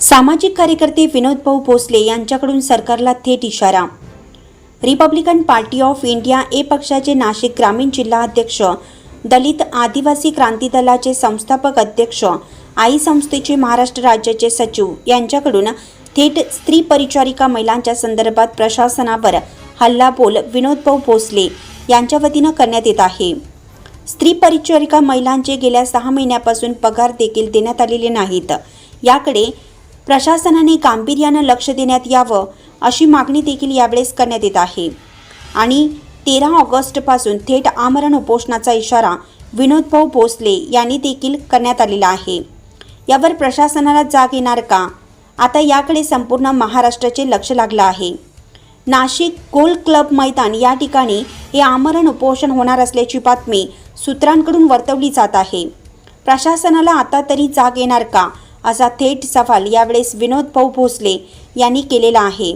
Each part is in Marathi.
सामाजिक कार्यकर्ते विनोद भाऊ भोसले यांच्याकडून सरकारला थेट इशारा. Republican party of India A पक्षाचे नाशिक ग्रामीण जिल्हा अध्यक्ष दलित आदिवासी क्रांती दलाचे संस्थापक अध्यक्ष आई संस्थेचे महाराष्ट्र राज्याचे सचिव यांच्याकडून थेट स्त्री परिचारिका महिलांच्या संदर्भात प्रशासनावर हल्लाबोल विनोद भाऊ भोसले यांच्या वतीनं करण्यात येत आहे. स्त्री परिचारिका महिलांचे गेल्या सहा महिन्यापासून पगार देखील देण्यात आलेले नाहीत. याकडे प्रशासनाने गांभीर्यानं लक्ष देण्यात यावं अशी मागणी देखील यावेळेस करण्यात येत आहे. आणि तेरा ऑगस्टपासून थेट आमरण उपोषणाचा इशारा विनोदभाऊ भोसले यांनी देखील करण्यात आलेला आहे. यावर प्रशासनाला जाग येणार का? आता याकडे संपूर्ण महाराष्ट्राचे लक्ष लागलं आहे. नाशिक गोल्ड क्लब मैदान या ठिकाणी हे आमरण उपोषण होणार असल्याची बातमी सूत्रांकडून वर्तवली जात आहे. प्रशासनाला आता तरी जाग येणार का? असा थेट सवाल यावेळेस विनोद भाऊ भोसले यांनी केलेला आहे.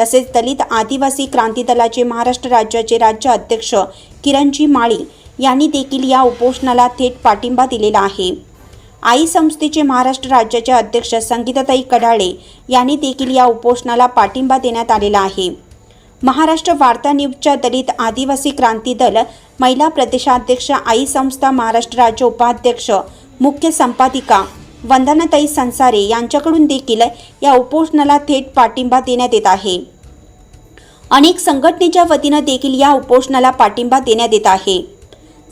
तसेच दलित आदिवासी क्रांती दलाचे महाराष्ट्र राज्याचे राज्य अध्यक्ष किरणजी माळी यांनी देखील या उपोषणाला थेट पाठिंबा दिलेला आहे. आई संस्थेचे महाराष्ट्र राज्याचे अध्यक्ष संगीताताई कढाळे यांनी देखील या उपोषणाला पाठिंबा देण्यात आलेला आहे. महाराष्ट्र वार्ता न्यूजच्या दलित आदिवासी क्रांती दल महिला प्रदेशाध्यक्ष आई संस्था महाराष्ट्र राज्य उपाध्यक्ष मुख्य संपादिका वंदनाताई संसारे यांच्याकडून देखील या उपोषणाला थेट पाठिंबा देण्यात येत आहे. अनेक संघटनेच्या वतीनं देखील या उपोषणाला पाठिंबा देण्यात येत आहे.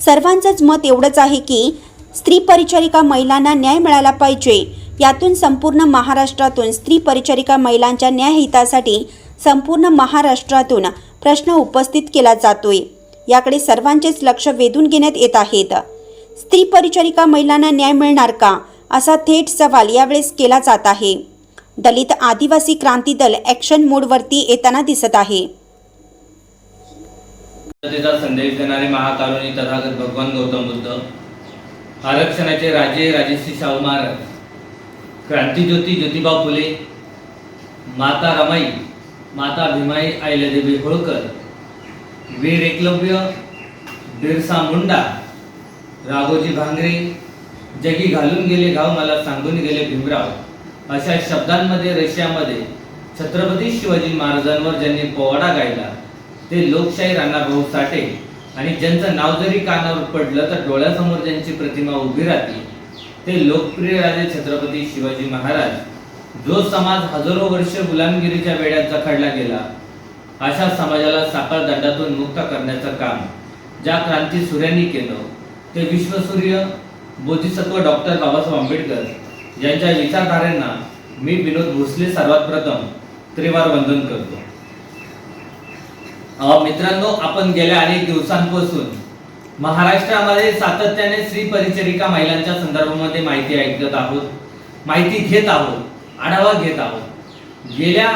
सर्वांचंच मत एवढंच आहे की स्त्री परिचारिका महिलांना न्याय मिळाला पाहिजे. यातून संपूर्ण महाराष्ट्रातून स्त्री परिचारिका महिलांच्या न्यायहितासाठी संपूर्ण महाराष्ट्रातून प्रश्न उपस्थित केला जातोय. याकडे सर्वांचेच लक्ष वेधून घेण्यात येत आहेत. स्त्री परिचारिका महिलांना न्याय मिळणार का? असा थेट सवाल यावेळेस केला जात आहे. दलित आदिवासी क्रांती दल ॲक्शन मोडवरती येताना दिसत आहे. संदेश देणारे महाकारुणी तथागत भगवान गौतम बुद्ध आरक्षणाचे राजे राजेश्री शाहू महाराज क्रांतीज्योती ज्योतिबा फुले माता रमाई माता भीमाई अहिल्यादेवी होळकर वीर एकलव्य बिरसा मुंडा राघोजी भांगरे जगी घालून गेले गाव मला सांगून गेले भीमराव. अशा शब्दांमध्ये रशियामध्ये छत्रपती शिवाजी महाराजांवर ज्यांनी पोवाडा गायला ते लोकशाही राणाभाऊ साठे आणि ज्यांचं नाव जरी कानावर पडलं तर डोळ्यासमोर ज्यांची प्रतिमा उभी राहते ते लोकप्रिय राजे छत्रपती शिवाजी महाराज. जो समाज हजारो वर्ष गुलामगिरीच्या वेड्यात जखडला गेला अशा समाजाला साखळ दंडातून मुक्त करण्याचं काम ज्या क्रांती सूर्यांनी केलं ते विश्वसूर्य बोधिसत्व डॉक्टर बाबासाहेब आंबेडकर यांच्या विचारधारेंना मी विनोद भोसले सर्वात प्रथम त्रिवार वंदन करतो. मित्रांनो आपण गेल्या अनेक दिवसांपासून महाराष्ट्रामध्ये सातत्याने स्त्री परिचरिका महिलांच्या संदर्भामध्ये माहिती ऐकत आहोत माहिती घेत आहोत आढावा घेत आहोत. गेल्या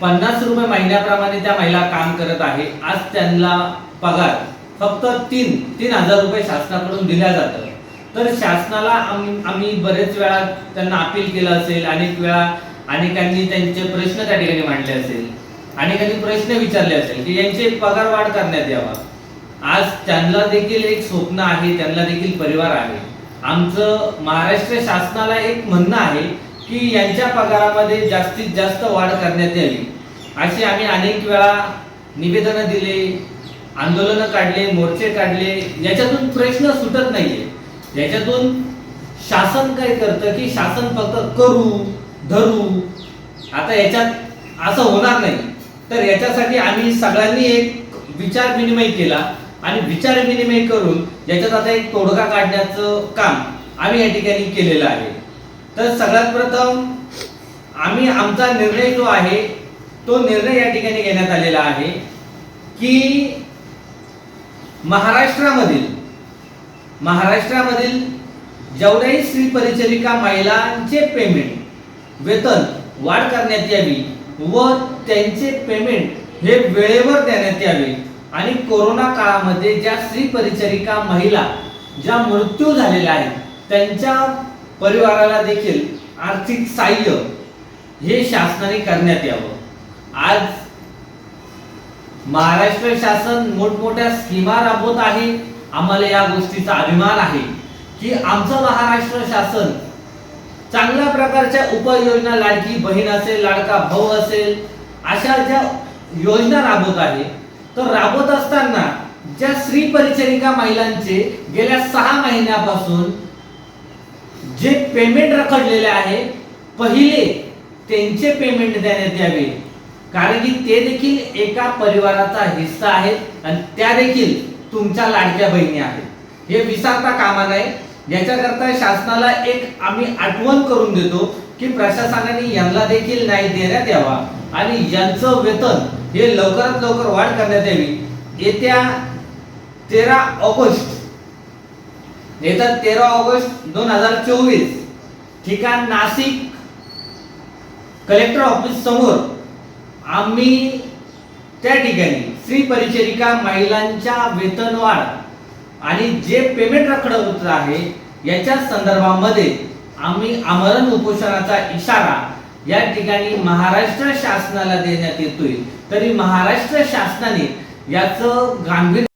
पन्नास रुपये महिन्याप्रमाणे त्या महिला काम करत आहे. आज त्यांना पगार फक्त तीन तीन हजार रुपये शासनाकडून दिल्या जातं तर शासनाला आम्ही आम्ही बरेच वेळा त्यांना अपील केलं असेल अनेक वेळा अनेकांनी त्यांचे प्रश्न त्या ठिकाणी मांडले असेल अनेकांनी प्रश्न विचारले असेल की यांचे पगार वाढ करण्यात यावा. आज त्यांना देखील एक स्वप्न आहे त्यांना देखील परिवार आहे. आमचं महाराष्ट्र शासनाला एक म्हणणं आहे की यांच्या पगारामध्ये जास्तीत जास्त वाढ करण्यात यावी. अशी आम्ही अनेक वेळा निवेदनं दिले आंदोलनं काढले मोर्चे काढले याच्यातून प्रश्न सुटत नाहीये. याच्यातून शासन काय करतं की शासन फक्त करू धरू. आता याच्यात असं होणार नाही. तर याच्यासाठी आम्ही सगळ्यांनी एक विचार विनिमय केला आणि विचार विनिमय करून याच्यात आता एक तोडगा काढण्याचं काम आम्ही या ठिकाणी केलेलं आहे. तर सगळ्यात प्रथम आम्ही आमचा निर्णय जो आहे तो निर्णय या ठिकाणी घेण्यात आलेला आहे की महाराष्ट्रामधील महाराष्ट्रामधील जेवढ्याही स्त्री परिचारिका महिलांचे पेमेंट वेतन वाढ करण्यात यावी व त्यांचे पेमेंट हे वेळेवर देण्यात यावे आणि कोरोना काळामध्ये ज्या स्त्री परिचारिका महिला ज्या मृत्यू झालेल्या आहेत त्यांच्या परिवाराला देखील आर्थिक सहाय्य हे शासनाने करण्यात यावं. आज महाराष्ट्र शासन मोठमोठ्या स्कीमा राबवत आहे. आम्हाला या गोष्टीचा अभिमान आहे की आमचं महाराष्ट्र शासन चांगल्या प्रकारच्या उपाययोजना लाडकी बहीण असेल लाडका भाऊ असेल अशा ज्या योजना राबवत आहे तर राबवत असताना ज्या स्त्री परिचारिका महिलांचे गेल्या सहा महिन्यापासून जे पेमेंट रखडलेले आहे पहिले त्यांचे पेमेंट देण्यात यावे. कारण की ते देखील एका परिवाराचा हिस्सा आहेत आणि त्या देखील तुमच्या लाडक्या बहिणी आहेत. हे विसरता कामा नये. याच्याकरता शासनाला एक आम्ही आठवण करून देतो की प्रशासनाने यांना देखील न्याय देण्यात यावा आणि यांचं वेतन हे लवकरात लवकर वाढ करण्यात यावी. येत्या तेरा ऑगस्ट येत्या तेरा ऑगस्ट दोन हजार चोवीस ठिकाण नाशिक कलेक्टर ऑफिस समोर आम्ही त्या ठिकाणी स्त्री परिचारिका महिलांच्या वेतनवाढ आणि जे पेमेंट रखडवत आहे याच्या संदर्भामध्ये आम्ही आमरण उपोषणाचा इशारा या ठिकाणी महाराष्ट्र शासनाला देण्यात येतोय. तरी महाराष्ट्र शासनाने याचं गांभीर्य